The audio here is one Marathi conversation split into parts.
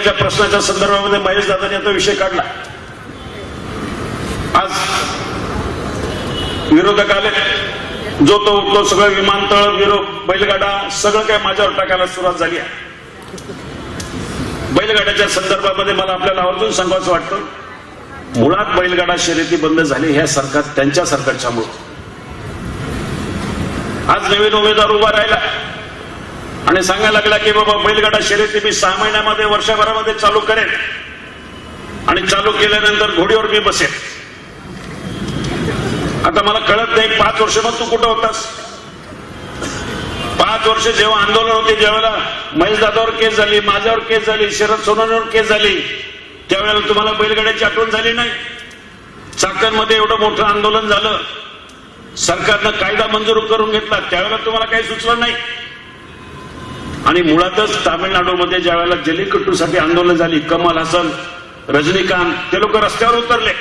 बैलगाड्याच्या प्रश्नाच्या संदर्भामध्ये महेश दादांनी आता विषय काढला. आज विरोधक आले जो तो उठतो सगळं विमानतळ विरोध बैलगाडा सगळं काय माझ्यावर टाकायला सुरुवात झाली आहे. बैलगाड्याच्या संदर्भामध्ये मला आपल्याला आवर्जून सांगायचं वाटतं मुळात बैलगाडा शर्यती बंद झाली ह्या सरकार त्यांच्या सरकारच्यामुळं. आज नवीन उमेदवार उभा राहिला. आणि सांगायला लागला की बाबा बैलगाडा शर्यती मी सहा महिन्यामध्ये वर्षभरामध्ये चालू करेन. आणि चालू केल्यानंतर घोडीवर मी बसेन. आता मला कळत नाही पाच वर्ष मग तू कुठं होतास? पाच वर्ष जेव्हा आंदोलन होते ज्यावेळेला महेश दादावर केस झाली माझ्यावर केस झाली शरद सोनवणेवर केस झाली त्यावेळेला तुम्हाला बैलगाड्याची आठवण झाली नाही? चाकणमध्ये एवढं मोठं आंदोलन झालं. सरकारनं कायदा मंजूर करून घेतला. त्यावेळेला तुम्हाला काही सुचलं नाही? आणि मुळातच तामिळनाडूमध्ये ज्या वेळेला जलीकट्टूसाठी आंदोलन झाली कमल हसन रजनीकांत ते लोक रस्त्यावर उतरले.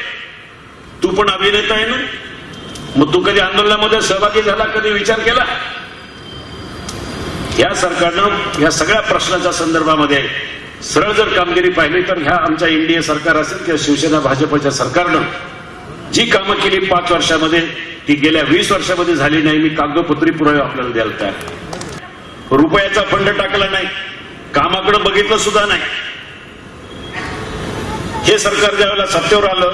तू पण अभिनेता आहे ना? मग तू कधी आंदोलनामध्ये सहभागी झाला कधी विचार केला? या सरकारनं या सगळ्या प्रश्नाच्या संदर्भामध्ये सरळ जर कामगिरी पाहिली तर ह्या आमच्या एनडीए सरकार असेल किंवा शिवसेना भाजपच्या सरकारनं जी कामं केली पाच वर्षामध्ये ती गेल्या वीस वर्षामध्ये झाली नाही मी कागदोपत्री पुरावे आपल्याला द्यायला तयार रुपयाचा फंड टाकला नाही. कामाकडे बघितलं सुद्धा नाही. हे सरकार ज्यावेळेला सत्तेवर आलं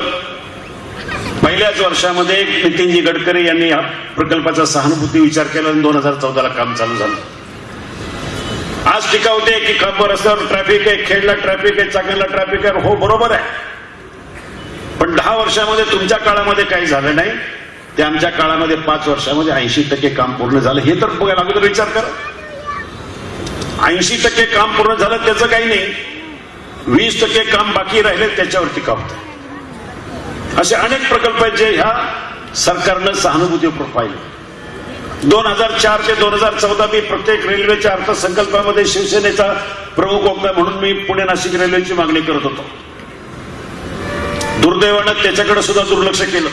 पहिल्याच वर्षामध्ये नितीनजी गडकरी यांनी या प्रकल्पाचा सहानुभूती विचार केला आणि दोन हजार चौदाला काम चालू झालं. आज टीका होते की खबर रस्त्यावर ट्रॅफिक आहे खेडला ट्रॅफिक आहे चाकणला ट्रॅफिक आहे हो बरोबर आहे. पण दहा वर्षामध्ये तुमच्या काळामध्ये काही झालं नाही. ते आमच्या काळामध्ये पाच वर्षामध्ये ऐंशी टक्के काम पूर्ण झालं. हे तर बघायला अगोदर विचार करा. ऐंशी टक्के काम पूर्ण झालं त्याचं काही नाही. वीस टक्के काम बाकी राहिले त्याच्यावरती कापत असे अनेक प्रकल्प आहेत जे ह्या सरकारनं सहानुभूतीपूर्वक पाहिले. दोन हजार चार ते दोन हजार चौदा मी प्रत्येक रेल्वेच्या अर्थसंकल्पामध्ये शिवसेनेचा प्रमुख होता म्हणून मी पुणे नाशिक रेल्वेची मागणी करत होतो. दुर्दैवानं त्याच्याकडे सुद्धा दुर्लक्ष केलं.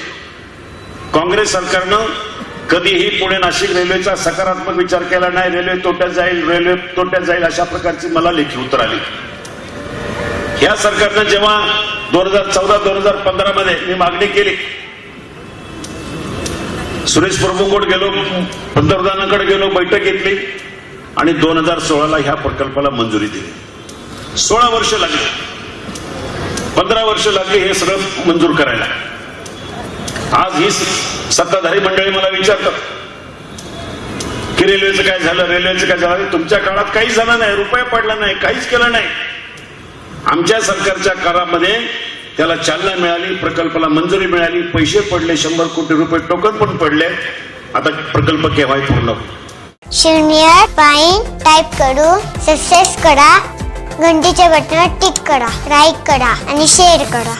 काँग्रेस सरकारनं कधीही पुणे नाशिक रेल्वेचा सकारात्मक विचार केला नाही रेल्वे तोट्यात जाईल रेल्वे तोट्यात जाईल अशा प्रकारची मला लेखी उत्तर आली. ह्या सरकारनं जेव्हा दोन हजार चौदा दोन हजार पंधरा मध्ये मी मागणी केली सुरेश प्रभूंकडे गेलो पंतप्रधानांकडे गेलो बैठक घेतली आणि दोन हजार सोळाला ह्या प्रकल्पाला मंजुरी दिली. सोळा वर्ष लागली. पंधरा वर्ष लागली हे सगळं मंजूर करायला. आज ही सत्ताधारी मंडळी मला विचारतात की रेल्वेचं काय झालं? रेल्वेचं काय झालं? तुमच्या काळात काहीच झालं नाही. रुपये पडला नाही. काहीच केलं नाही. आमच्या सरकारच्या काळामध्ये त्याला चालना मिळाली प्रकल्पाला मंजुरी मिळाली. पैसे पडले शंभर कोटी रुपये टोकन पण पडले. आता प्रकल्प केव्हाही पूर्ण सिनियर शून्य पाईन टाईप करू. सक्सेस करा. घंटीच्या बटनावर टिक करा. लाईक करा. आणि शेअर करा.